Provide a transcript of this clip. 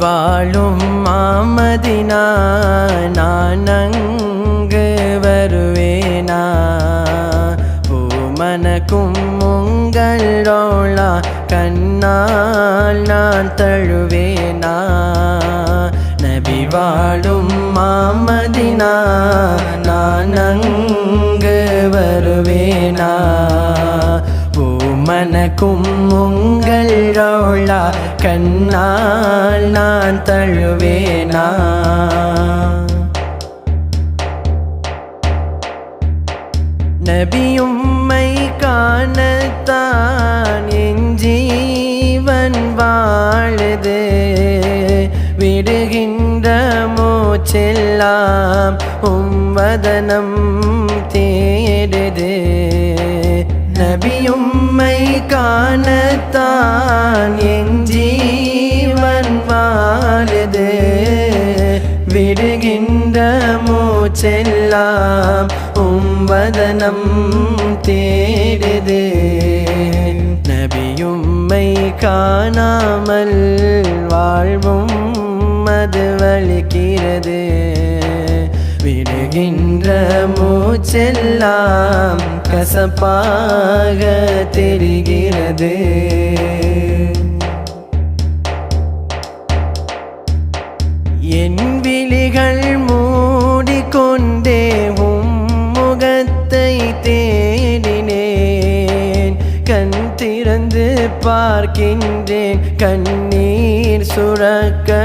வாழும் மாமதினா நான் அங்கு வருவேனா? பூமனக்கும் உங்களோளா கண்ணால் நான் தழுவேனா? நபி வாழும் மாமதினா நான் அங்கு வருவேனா? பூமனக்கும் உங்களோளா கண்ணால் நான் தழுவேனா? நபியும்மை காணத்தான் என் ஜீவன் வாழுது. விடுகின்ற மூச்செல்லாம் உம்வதனம் தேடுது. நபியும்மை காணத்தான் செல்லாம் உம்பதனம் தேடுது நபியும்மை காணாமல் வாழ்வும் அது வலிக்கிறது விடுகின்ற மூச்செல்லாம் கசப்பாக தெரிகிறது. என் விழிகள் மூ ஓடிக்கொண்டே உம் முகத்தை தேடினேன். கண் திறந்து பார்க்கின்றேன். கண்ணீர் சுரக்க